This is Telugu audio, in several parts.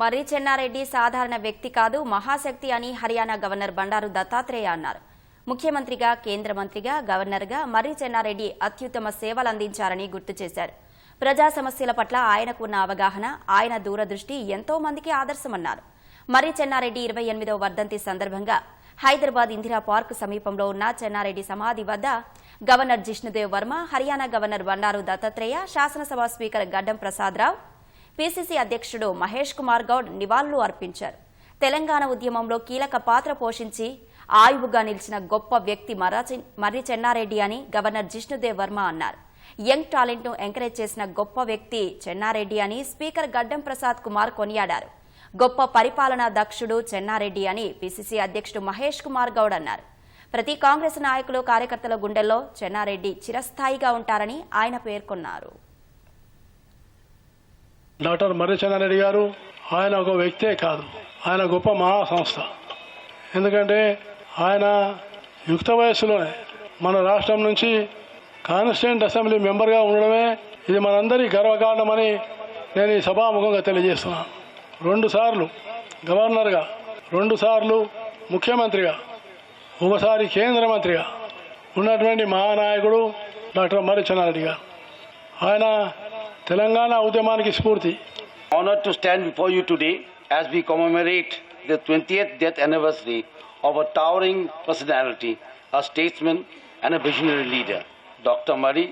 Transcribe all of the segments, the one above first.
మర్రి చెన్నారెడ్డి సాధారణ వ్యక్తి కాదు మహాశక్తి అని హర్యానా గవర్నర్ బండారు దత్తాత్రేయ అన్నారు. ముఖ్యమంత్రిగా కేంద్ర మంత్రిగా గవర్నర్గా మర్రి చెన్నారెడ్డి అత్యుత్తమ సేవలు అందించారని గుర్తు చేశారు. ప్రజా సమస్యల పట్ల ఆయనకు ఉన్న అవగాహన ఆయన దూరదృష్టి ఎంతో మందికి ఆదర్శమన్నారు. మర్రి చెన్నారెడ్డి ఇరవై ఎనిమిదవ వర్ధంతి సందర్భంగా హైదరాబాద్ ఇందిరా పార్క్ సమీపంలో ఉన్న చెన్నారెడ్డి సమాధి వద్ద గవర్నర్ జిష్ణుదేవ్ వర్మ హర్యానా గవర్నర్ బండారు దత్తాత్రేయ శాసనసభ స్పీకర్ గడ్డం ప్రసాదరావు పీసీసీ అధ్యక్షుడు మహేష్ కుమార్ గౌడ్ నివాళులు అర్పించారు. తెలంగాణ ఉద్యమంలో కీలక పాత్ర పోషించి ఆయువుగా నిలిచిన గొప్ప వ్యక్తి మర్రి చెన్నారెడ్డి అని గవర్నర్ జిష్ణుదేవ్ వర్మ అన్నారు. యంగ్ టాలెంట్ను ఎంకరేజ్ చేసిన గొప్ప వ్యక్తి చెన్నారెడ్డి అని స్పీకర్ గడ్డం ప్రసాద్ కుమార్ కొనియాడారు. గొప్ప పరిపాలనా దక్షుడు చెన్నారెడ్డి అని పిసిసి అధ్యక్షుడు మహేష్ కుమార్ గౌడ్ అన్నారు. ప్రతి కాంగ్రెస్ నాయకులు కార్యకర్తల గుండెల్లో చెన్నారెడ్డి చిరస్థాయిగా ఉంటారని ఆయన పేర్కొన్నారు. డాక్టర్ మర్రి రెడ్డి గారు ఆయన ఒక వ్యక్తే కాదు. ఆయన గొప్ప మహా సంస్థ ఎందుకంటే ఆయన యుక్త వయస్సులోనే మన రాష్ట్రం నుంచి కాన్స్టిట్యూంట్ అసెంబ్లీ మెంబర్గా ఉండడమే ఇది మనందరి గర్వకారణమని నేను ఈ సభాముఖంగా తెలియజేస్తున్నాను. రెండు సార్లు గవర్నర్గా రెండు సార్లు ముఖ్యమంత్రిగా ఒకసారి కేంద్ర మంత్రిగా ఉన్నటువంటి మహానాయకుడు డాక్టర్ మర్రి గారు. ఆయన తెలంగాణ ఉద్యమానికి స్ఫూర్తి honored to stand before you today as we commemorate the 20th death anniversary of a towering personality, a statesman, and a visionary leader, Dr. Murray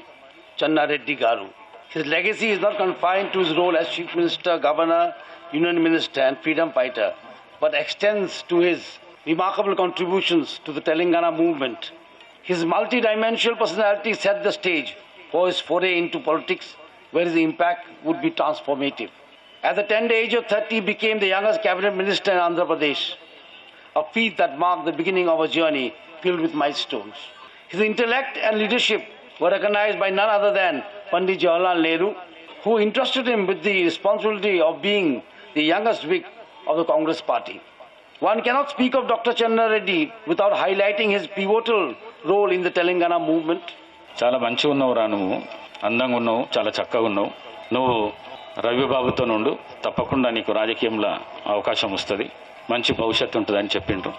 Channa Reddy Garu. His legacy is not confined to his role as Chief Minister, Governor, Union Minister, and freedom fighter, but extends to his remarkable contributions to the Telangana movement. His multi-dimensional personality set the stage for his foray into politics, where his impact would be transformative. At the tender age of 30, he became the youngest cabinet minister in Andhra Pradesh, a feat that marked the beginning of a journey filled with milestones. His intellect and leadership were recognized by none other than Pandit Jawaharlal Nehru, who entrusted him with the responsibility of being the youngest whig of the Congress party. One cannot speak of Dr. Chandra Reddy without highlighting his pivotal role in the Telangana movement. చాలా మంచిగా ఉన్నావు రా నువ్వు. అందంగా ఉన్నావు చాలా చక్కగా ఉన్నావు. నువ్వు రవిబాబుతో నుండు తప్పకుండా నీకు రాజకీయంలో అవకాశం వస్తుంది. మంచి భవిష్యత్తు ఉంటుందని చెప్పిండ్రు.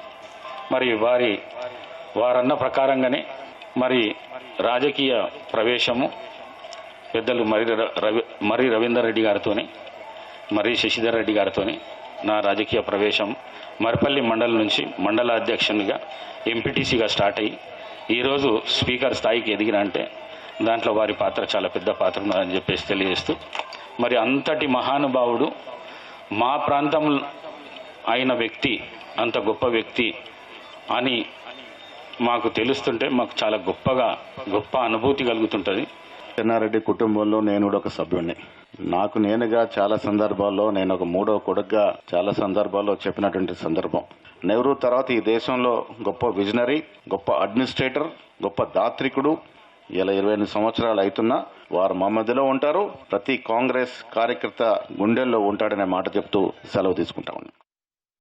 మరి వారి వారన్న ప్రకారంగానే మరి రాజకీయ ప్రవేశము పెద్దలు మరి ర- రవి మరి రవీందర్ రెడ్డి గారితోని మరి శశిధర్ రెడ్డి గారితోని నా రాజకీయ ప్రవేశం మరిపల్లి మండలం నుంచి మండల అధ్యక్షునిగా ఎంపీటీసీగా స్టార్ట్ అయ్యి ఈరోజు స్పీకర్ స్థాయికి ఎదిగిన అంటే దాంట్లో వారి పాత్ర చాలా పెద్ద పాత్ర ఉన్నదని చెప్పేసి తెలియజేస్తూ మరి అంతటి మహానుభావుడు మా ప్రాంతం అయిన వ్యక్తి అంత గొప్ప వ్యక్తి అని మాకు తెలుస్తుంటే మాకు చాలా గొప్పగా గొప్ప అనుభూతి కలుగుతుంటుంది. చెన్నారెడ్డి కుటుంబంలో నేను కూడా ఒక సభ్యుడిని నాకు నేనుగా చాలా సందర్భాల్లో నేను ఒక మూడో కొడుకుగా చాలా సందర్భాల్లో చెప్పినటువంటి సందర్భం. నెహ్రూ తర్వాత ఈ దేశంలో గొప్ప విజనరీ గొప్ప అడ్మినిస్ట్రేటర్ గొప్ప దాత్రికుడు. ఇలా ఇరవై ఎనిమిది సంవత్సరాలు అవుతున్నా వారు మా మధ్యలో ఉంటారు. ప్రతి కాంగ్రెస్ కార్యకర్త గుండెల్లో ఉంటాడనే మాట చెప్తూ సెలవు తీసుకుంటా